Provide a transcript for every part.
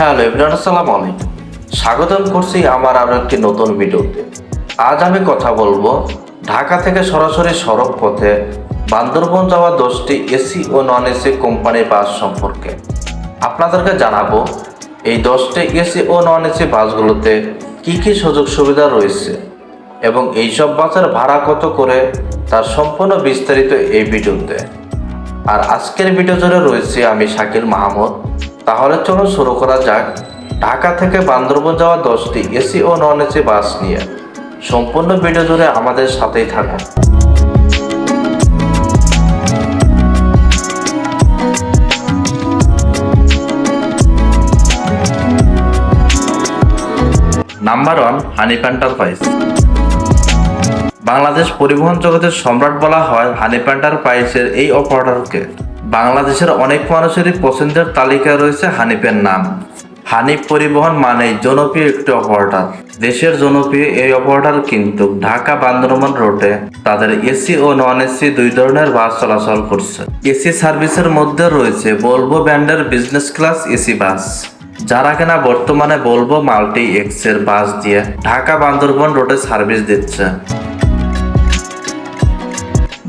Hello everyone, আসসালামু আলাইকুম। স্বাগতম করছি আমার আরও একটি নতুন ভিডিওতে। আজ আমি কথা বলব ঢাকা থেকে সরাসরি সড়ক পথে বান্দরবন যাওয়া দশটি এসি ও নন এসি কোম্পানির বাস সম্পর্কে। আপনাদেরকে জানাব এই দশটি এসি ও নন এসি বাসগুলোতে কি কি সুযোগ সুবিধা রয়েছে এবং এইসব বাসের ভাড়া কত করে, তার সম্পূর্ণ বিস্তারিত এই ভিডিওতে। আর আজকের ভিডিও জুড়ে রয়েছে আমি শাকিল মাহমুদ। তাহলে চলো শুরু করা যাক। ঢাকা থেকে বান্দরবন যাওয়া দশটি এসি ও নন এসি বাস নিয়ে। সম্পূর্ণ ভিডিও জুড়ে আমাদের সাথেই থাকুন। Number one Hanif enterprise Bangladesh পরিবহন জগতের সম্রাট বলা হয় হানিফ এন্টারপ্রাইজের এই অপারেটরকে। বাংলাদেশের অনেক মানুষেরই পছন্দের তালিকায় রয়েছে হানিফের নাম। হানিফ পরিবহন মানেই জনপ্রিয় একটি অপারেটর। দেশের জনপ্রিয় এই অপারেটর কিন্তু ঢাকা বান্দরবান রোডে তাদের এসি ও নন এসি দুই ধরনের বাস চলাচল করছে। এসি সার্ভিসের মধ্যে রয়েছে বলব ব্র্যান্ডের বিজনেস ক্লাস এসি বাস, যারা কিনা বর্তমানে বলব মাল্টি এক্সের বাস দিয়ে ঢাকা বান্দরবন রোডে সার্ভিস দিচ্ছে।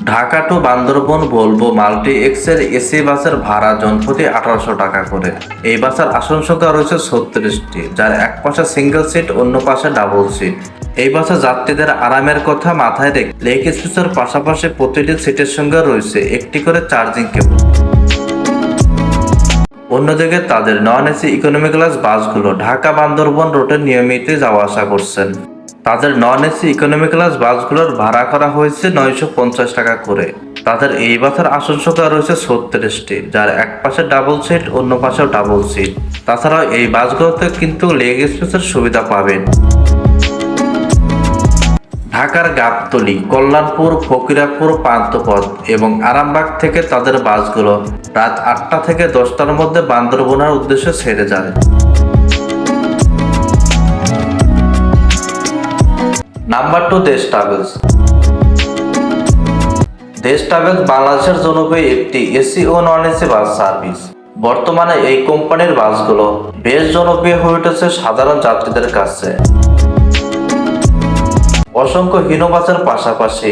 ঢাকা টু বান্দরবন বলব মাল্টি এক্সের এসি বাসের ভাড়া জনপ্রতি আঠারোশো টাকা করে। এই বাসের আসন সংখ্যা রয়েছে ছত্রিশটি, যার এক পাশে সিঙ্গেল সিট অন্য পাশে ডাবল সিট এই বাসে যাত্রীদের আরামের কথা মাথায় রেখে লেগ স্পেসের পাশাপাশি প্রতিটি সিটের সঙ্গে রয়েছে একটি করে চার্জিং কেবল অন্যদিকে তাদের নন এসি ইকোনমি ক্লাস বাসগুলো ঢাকা বান্দরবন রোডে নিয়মিত যাওয়া আসা করছেন। তাদের নন এসি ইকোনমি ক্লাস বাসগুলোর ভাড়া করা হয়েছে নয়শো পঞ্চাশ টাকা করে। তাদের এই বাসের আসন সংখ্যা রয়েছে ছত্রিশটি, যার এক পাশে ডাবল সিট অন্য পাশেও ডাবল সিট তাছাড়াও এই বাসগুলোতে কিন্তু লেগ স্পেসের সুবিধা পাবেন। ঢাকার গাবতলি, কল্যাণপুর, ফকিরাপুর পান্তপথ এবং আরামবাগ থেকে তাদের বাসগুলো রাত আটটা থেকে দশটার মধ্যে বান্দরবনের উদ্দেশ্যে ছেড়ে যায় number two Desh travels Desh travels বাংলাদেশের জনপ্রিয় একটি এসি ও নন এসি বাস সার্ভিস বর্তমানে এই কোম্পানির বাসগুলো বেশ জনপ্রিয় হয়ে উঠেছে সাধারণ যাত্রীদের কাছে। অসংখ্য হিনো বাসের পাশাপাশি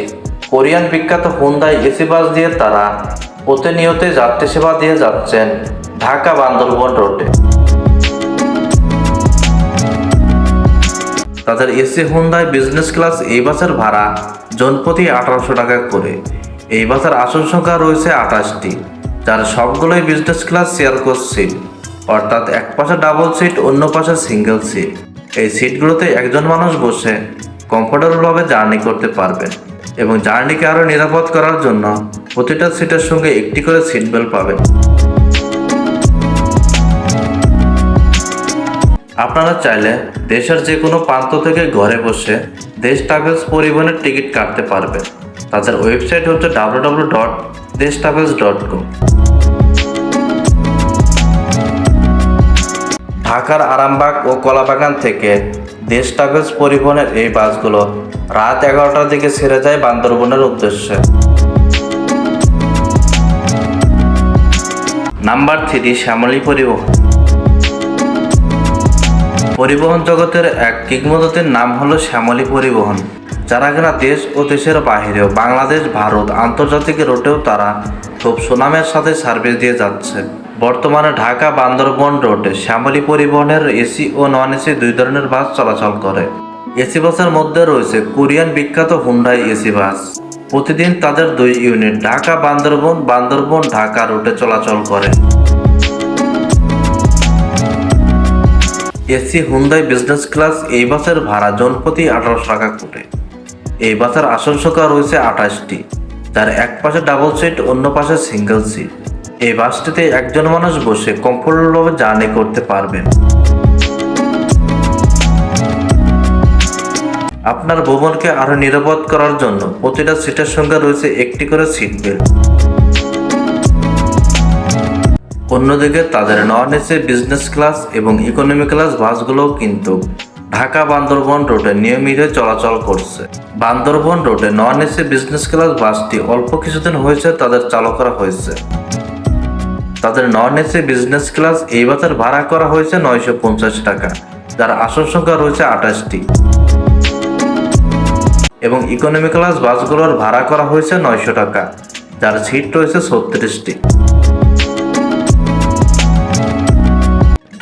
কোরিয়ান বিখ্যাত হুন্দাই এসি বাস দিয়ে তারা প্রতিনিয়ত যাত্রী সেবা দিয়ে যাচ্ছেন ঢাকা বান্দরবন রোডে। তাদের এসি হুন্দাই বিজনেস ক্লাস, এই বাসের ভাড়া জনপ্রতি আঠারোশো টাকা করে। এই বাসের আসন সংখ্যা রয়েছে আঠাশটি, যার সবগুলোই বিজনেস ক্লাস শেয়ার করছে। অর্থাৎ এক পাশে ডাবল সিট অন্য পাশে সিঙ্গেল সিট এই সিটগুলোতে একজন মানুষ বসে কমফোর্টেবলভাবে জার্নি করতে পারবেন এবং জার্নিকে আরও নিরাপদ করার জন্য প্রতিটা সিটের সঙ্গে একটি করে সিট বেল্ট পাবেন আপনারা চাইলে দেশের যে কোনো প্রান্ত থেকে ঘরে বসে দেশ ট্রাভেলস পরিবহনের টিকিট কাটতে পারবেন। তাদের ওয়েবসাইট হচ্ছে W W dot Desh travels dot com ঢাকার আরামবাগ ও কলাবাগান থেকে দেশ ট্রাভেলস পরিবহনের এই বাসগুলো রাত এগারোটার দিকে ছেড়ে যায় বান্দরবনের উদ্দেশ্যে। নাম্বার থ্রি শ্যামলী পরিবহন। পরিবহন জগতের এক কিংবদন্তির নাম হলো শ্যামলী পরিবহন। যারা কিনা দেশ ও দেশের বাহিরেও বাংলাদেশ, ভারত, আন্তর্জাতিক রোডেও তারা খুব সুনামের সাথে সার্ভিস দিয়ে যাচ্ছে। বর্তমানে ঢাকা বান্দরবন রোডে শ্যামলী পরিবহনের এসি ও নন এসি দুই ধরনের বাস চলাচল করে। এসি বাসের মধ্যে রয়েছে কোরিয়ান বিখ্যাত হুন্ডাই এসি বাস। প্রতিদিন তাদের দুই ইউনিট ঢাকা বান্দরবন বান্দরবন, ঢাকা রুটে চলাচল করে। এসি হুন্দাই বিজনেস ক্লাস, এই বাসের ভাড়া জনপ্রতি আঠারোশো টাকা করে। এই বাসের আসন সংখ্যা রয়েছে আঠাশটি। যার এক পাশে ডাবল সিট অন্য পাশে সিঙ্গেল সিট এই বাসটিতে একজন মানুষ বসে কমফোর্টেবলভাবে জার্নি করতে পারবেন। আপনার ভ্রমণকে আরও নিরাপদ করার জন্য প্রতিটা সিটের সঙ্গে রয়েছে একটি করে সিট বেল্ট অন্যদিকে তাদের নন এসি বিজনেস ক্লাস এবং ইকোনমি ক্লাস বাসগুলোও কিন্তু ঢাকা বান্দরবন রোডে নিয়মিত চলাচল করছে। বান্দরবন রোডে নন এসি বিজনেস ক্লাস বাসটি অল্প কিছুদিন হয়েছে তাদের চালু করা হয়েছে। তাদের নন এসি বিজনেস ক্লাস এই বছর ভাড়া করা হয়েছে নয়শো পঞ্চাশ টাকা, যার আসন সংখ্যা রয়েছে আঠাশটি। এবং ইকোনমি ক্লাস বাসগুলোর ভাড়া করা হয়েছে নয়শো টাকা, যার সিট রয়েছে ছত্রিশটি।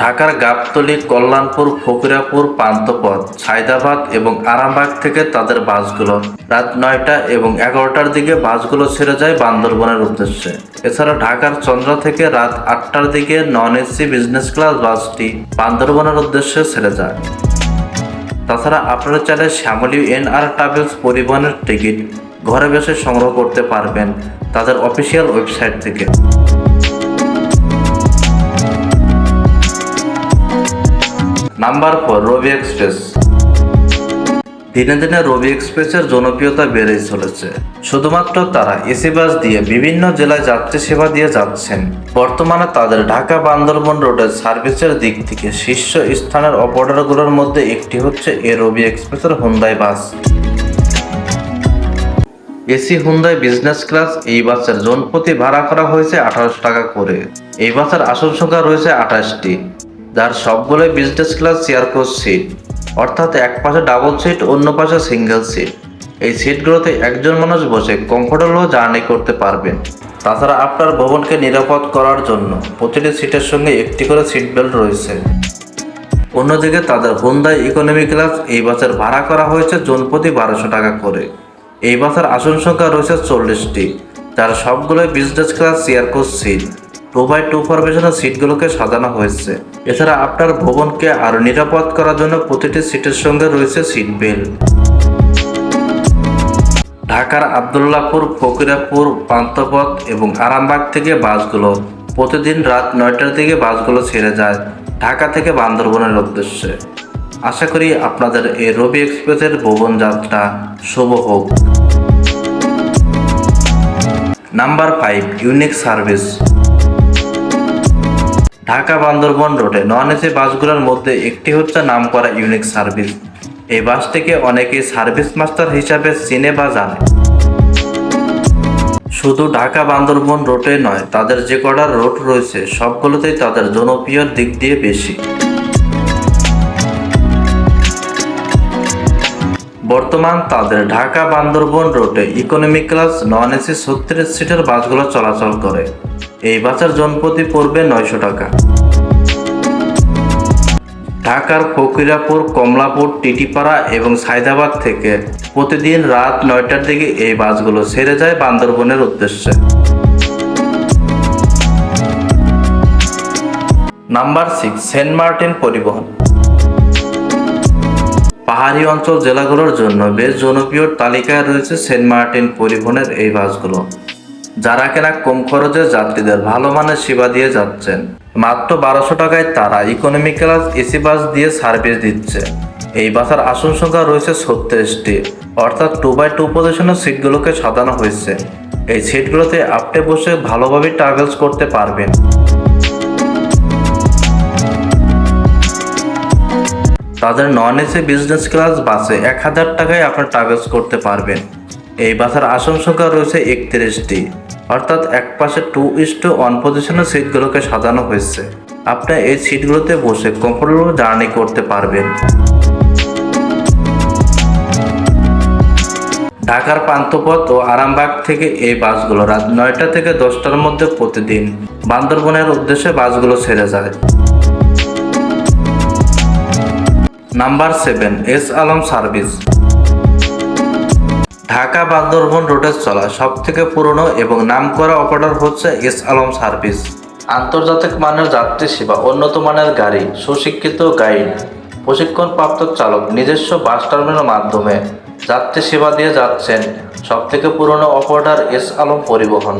ঢাকার গাবতলী, কল্যাণপুর, ফকিরাপুর পান্তপথ সায়দাবাদ এবং আরামবাগ থেকে তাদের বাসগুলো রাত নয়টা এবং এগারোটার দিকে বাসগুলো ছেড়ে যায় বান্দরবনের উদ্দেশ্যে। এছাড়া ঢাকার চন্দ্র থেকে রাত আটটার দিকে নন এসি বিজনেস ক্লাস বাসটি বান্দরবনের উদ্দেশ্যে ছেড়ে যায়। তাছাড়া আপনারা চাইলে শ্যামলী এনআর ট্রাভেলস পরিবহনের টিকিট ঘরে বসে সংগ্রহ করতে পারবেন তাদের অফিসিয়াল ওয়েবসাইট থেকে। Number four, Robi express. দিনে দিনে রবি এক্সপ্রেসের জনপ্রিয়তা বেড়েই চলেছে। শুধুমাত্র তারা এসি বাস দিয়ে বিভিন্ন জেলায় যাত্রী সেবা দিয়ে যাচ্ছেন। বর্তমানে তাদের ঢাকা বান্দরবন রোডের সার্ভিসের দিক থেকে শীর্ষ স্থানের অপারেটরগুলোর মধ্যে একটি হচ্ছে এ রবি এক্সপ্রেসের Hyundai bus. AC Hyundai business class এই বাসের জন প্রতি ভাড়া করা হয়েছে আঠারোশো টাকা করে। এই বাসের আসন সংখ্যা রয়েছে আঠাশটি। যার সবগুলোই business class chair coach seat অর্থাৎ এক পাশে ডাবল সিট অন্য পাশে সিঙ্গেল সিট এই সিটগুলোতে একজন মানুষ বসে কমফোর্টেবল জার্নি করতে পারবেন তাছাড়া আপনার ভবনকে নিরাপদ করার জন্য প্রতিটি সিটের সঙ্গে একটি করে সিট বেল্ট রয়েছে। অন্যদিকে তাদের হুন্দাই ইকোনমি ক্লাস এই বাসের ভাড়া করা হয়েছে জন প্রতি বারোশো টাকা করে। এই বাসের আসন সংখ্যা রয়েছে চল্লিশটি, যার সবগুলোই business class chair coach seat by two ফরমেশনের সিটগুলোকে সাজানো হয়েছে। এছাড়া আপনার ভবনকে আরও নিরাপদ করার জন্য প্রতিটি সিটের সঙ্গে রয়েছে সিট বেল্ট। ঢাকার আবদুল্লাপুর ফকিরাপুর, পান্তপথ এবং আরামবাগ থেকে বাসগুলো। প্রতিদিন রাত নয়টার দিকে বাসগুলো ছেড়ে যায়। ঢাকা থেকে বান্দরবনের উদ্দেশ্যে। আশা করি আপনাদের এই রবি এক্সপ্রেসের ভবন যাত্রা শুভ হোক। Number five, unique service. Dhaka Bandarban রোডে নন এসি বাসগুলোর মধ্যে একটি হচ্ছে নামকরা ইউনিক সার্ভিস। এই বাসটিকে অনেকেই সার্ভিস মাস্টার হিসাবে চিনে বা জানে। শুধু ঢাকা বান্দরবন রোডে নয়, তাদের যে কটা রোড রয়েছে, সবগুলোতেই তাদের জনপ্রিয় দিক দিয়ে বেশি। বর্তমান তাদের ঢাকা বান্দরবন রোডে ইকোনমি ক্লাস নন এসি ছত্রিশ সিটের বাসগুলো চলাচল করে। এই বাসের জনপ্রতি পড়বে নয়শো টাকা। ঢাকার ফকিরাপুর কমলাপুর, টিটিপাড়া এবং সায়দাবাদ থেকে প্রতিদিন রাত নয়টার দিকে এই বাসগুলো ছেড়ে যায় বান্দরবনের উদ্দেশ্যে। নাম্বার সিক্স সেন্ট মার্টিন পরিবহন। পাহাড়ি অঞ্চল জেলাগুলোর জন্য বেশ জনপ্রিয় তালিকায় রয়েছে সেন্ট মার্টিন পরিবহনের এই বাসগুলো। যারা কেনা কম খরচে যাত্রীদের ভালো মানের সেবা দিয়ে যাচ্ছেন। মাত্র বারোশো টাকায় তারা ইকোনমি ক্লাস এসি বাস দিয়ে সার্ভিস দিচ্ছে। এই বাসের আসন সংখ্যা রয়েছে ছত্রিশটি। অর্থাৎ টু বাই টু পজিশনের সিটগুলোকে সাজানো হয়েছে। এই সিটগুলোতে আপনি বসে ভালোভাবে ট্রাভেলস করতে পারবেন। তাদের নন এসি বিজনেস ক্লাস বাসে এক হাজার টাকায় আপনার ট্রাভেলস করতে পারবেন। এই বাসের আসন সংখ্যা রয়েছে একত্রিশটি। অর্থাৎ এক পাশে টু ইস টু ওয়ান পজিশনের সিটগুলোকে সাজানো হয়েছে। আপনি এই সিটগুলোতে বসে কমফোর্টেবল জার্নি করতে পারবেন। ঢাকার পান্থপথ ও আরামবাগ থেকে এই বাসগুলো রাত নয়টা থেকে দশটার মধ্যে প্রতিদিন বান্দরবনের উদ্দেশ্যে বাসগুলো ছেড়ে যায়। Number seven S Alam service. Dhaka Bandarban রোডে চলা সব থেকে পুরনো এবং নামকরা অপারেটর হচ্ছে এস আলম সার্ভিস। আন্তর্জাতিক মানের যাত্রী সেবা, উন্নত মানের গাড়ি, সুশিক্ষিত গাইড, প্রশিক্ষণপ্রাপ্ত চালক, নিজস্ব বাস টার্মিনাল মাধ্যমে যাত্রী সেবা দিয়ে যাচ্ছেন সব থেকে পুরনো অপারেটর এস আলম পরিবহন।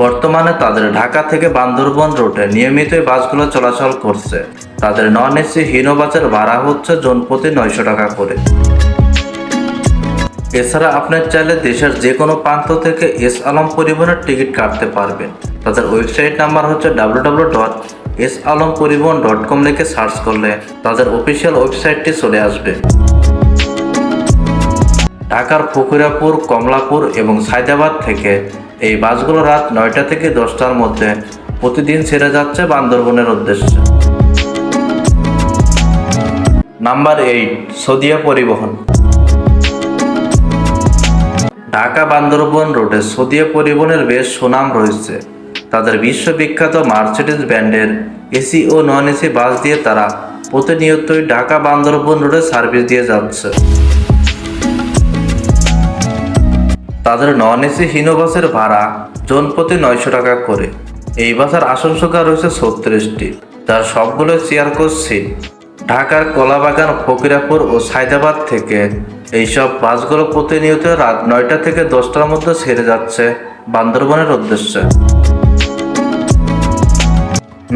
বর্তমানে তাদের ঢাকা থেকে বান্দরবন রুটে নিয়মিত বাসগুলো চলাচল করছে। তাদের নন এসি হিনো বাসের ভাড়া হচ্ছে জনপ্রতি নয়শো টাকা করে। এছাড়া আপনার চাইলে দেশের যে কোনো প্রান্ত থেকে এস আলম পরিবহনের টিকিট কাটতে পারবেন। তাদের ওয়েবসাইট নাম্বার হচ্ছে W W dot S Alam পরিবহন ডট কম লিখে সার্চ করলে তাদের অফিসিয়াল ওয়েবসাইটটি চলে আসবে। ঢাকার ফকিরাপুর কমলাপুর এবং সায়দাবাদ থেকে এই বাসগুলো রাত নয়টা থেকে দশটার মধ্যে প্রতিদিন ছেড়ে যাচ্ছে বান্দরবনের উদ্দেশ্যে। নাম্বার এইট, সদিয়া পরিবহন। ঢাকা বান্দরবন রোডে সদিয়া পরিবহনের বেশ সুনাম রয়েছে। তাদের বিশ্ববিখ্যাত মার্সিডিজ ব্র্যান্ডের এসি ও নন এসি বাস দিয়ে তারা প্রতিনিয়তই ঢাকা বান্দরবন রোডে সার্ভিস দিয়ে যাচ্ছে। তাদের নন এসি হিনো বাসের ভাড়া জন প্রতি নয়শো টাকা করে। এই বাসের আসন সংখ্যা রয়েছে ছত্রিশটি, যার সবগুলো চেয়ার কোচ সিট। ঢাকার কলাবাগান, ফকিরাপুর ও সায়দাবাদ থেকে এইসব বাসগুলো প্রতিনিয়ত রাত নয়টা থেকে দশটার মধ্যে ছেড়ে যাচ্ছে বান্দরবনের উদ্দেশ্যে।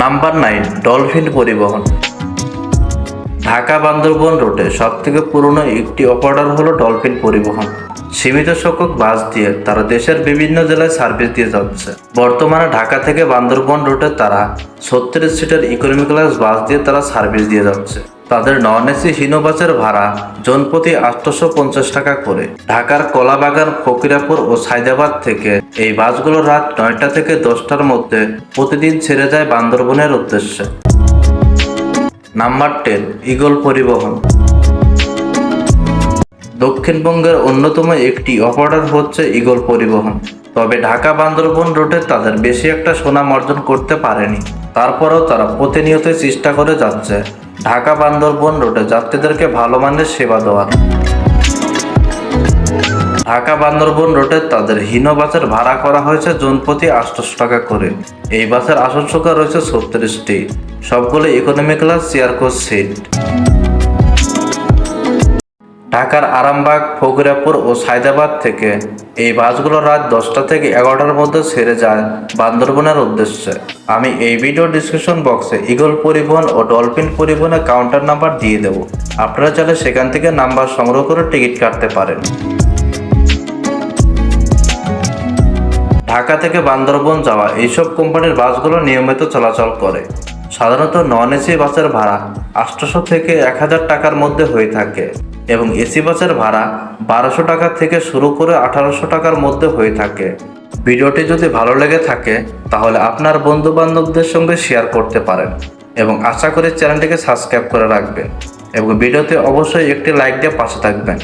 নাম্বার নাইন, ডলফিন পরিবহন। ঢাকা বান্দরবন রোডে সব থেকে পুরনো একটি অপারেটর হলো ডলফিন পরিবহন। সীমিত সংখ্যক বাস দিয়ে তারা দেশের বিভিন্ন জেলায় সার্ভিস দিয়ে যাচ্ছে। বর্তমানে ঢাকা থেকে বান্দরবন রুটে তারা ছত্রিশ সিটের ইকোনমি ক্লাস বাস দিয়ে তারা সার্ভিস দিয়ে যাচ্ছে। তাদের নন এসি হিনো বাসের ভাড়া জনপ্রতি আটশোশো পঞ্চাশ টাকা করে। ঢাকার কলাবাগান, ফকিরাপুর ও সায়দাবাদ থেকে এই বাসগুলো রাত নয়টা থেকে দশটার মধ্যে প্রতিদিন ছেড়ে যায় বান্দরবনের উদ্দেশ্যে। নাম্বার টেন ইগল পরিবহন। দক্ষিণবঙ্গের অন্যতম একটি অপারেটর হচ্ছে ইগল পরিবহন। তবে ঢাকা বান্দরবন রোডে তাদের বেশি একটা সুনাম অর্জন করতে পারেনি। তারপরেও তারা প্রতিনিয়তই চেষ্টা করে যাচ্ছে। ঢাকা বান্দরবন রোডে যাত্রীদেরকে ভালো মানের সেবা দেওয়ার। ঢাকা বান্দরবন রোডে তাদের হীন বাসের ভাড়া করা হয়েছে জুন প্রতি আটশোশো টাকা করে। এই বাসের আসন সংখ্যা রয়েছে ছত্রিশটি। সবগুলো economy class chair coach seat ঢাকার আরামবাগ, ফকিরাপুর ও সায়দাবাদ থেকে এই বাসগুলো রাত দশটা থেকে এগারোটার মধ্যে ছেড়ে যায় বান্দরবনের উদ্দেশ্যে। আমি এই ভিডিও ডিসক্রিপশন বক্সে ইগল পরিবহন ও ডলফিন পরিবহনের কাউন্টার নাম্বার দিয়ে দেব। আপনারা চাইলে সেখান থেকে নাম্বার সংগ্রহ করে টিকিট কাটতে পারেন। ঢাকা থেকে বান্দরবন যাওয়া এইসব কোম্পানির বাসগুলো নিয়মিত চলাচল করে। সাধারণত নন এসি বাসের ভাড়া আটশোশো থেকে এক হাজার টাকার মধ্যে হয়ে থাকে এবং এসি বাসের ভাড়া বারোশো টাকা থেকে শুরু করে আঠারোশো টাকার মধ্যে হয়ে থাকে। ভিডিওটি যদি ভালো লেগে থাকে, তাহলে আপনার বন্ধু বান্ধবদের সঙ্গে শেয়ার করতে পারেন এবং আশা করি চ্যানেলটিকে সাবস্ক্রাইব করে রাখবেন এবং ভিডিওতে অবশ্যই একটি লাইক দিয়ে পাশে থাকবেন।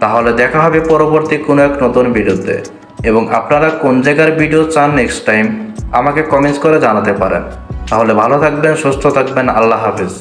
তাহলে দেখা হবে পরবর্তী কোনো এক নতুন ভিডিওতে। এবং আপনারা কোন জায়গার ভিডিও চান নেক্সট টাইম আমাকে কমেন্টস করে জানাতে পারেন। তাহলে ভালো থাকবেন সুস্থ থাকবেন আল্লাহ হাফিজ।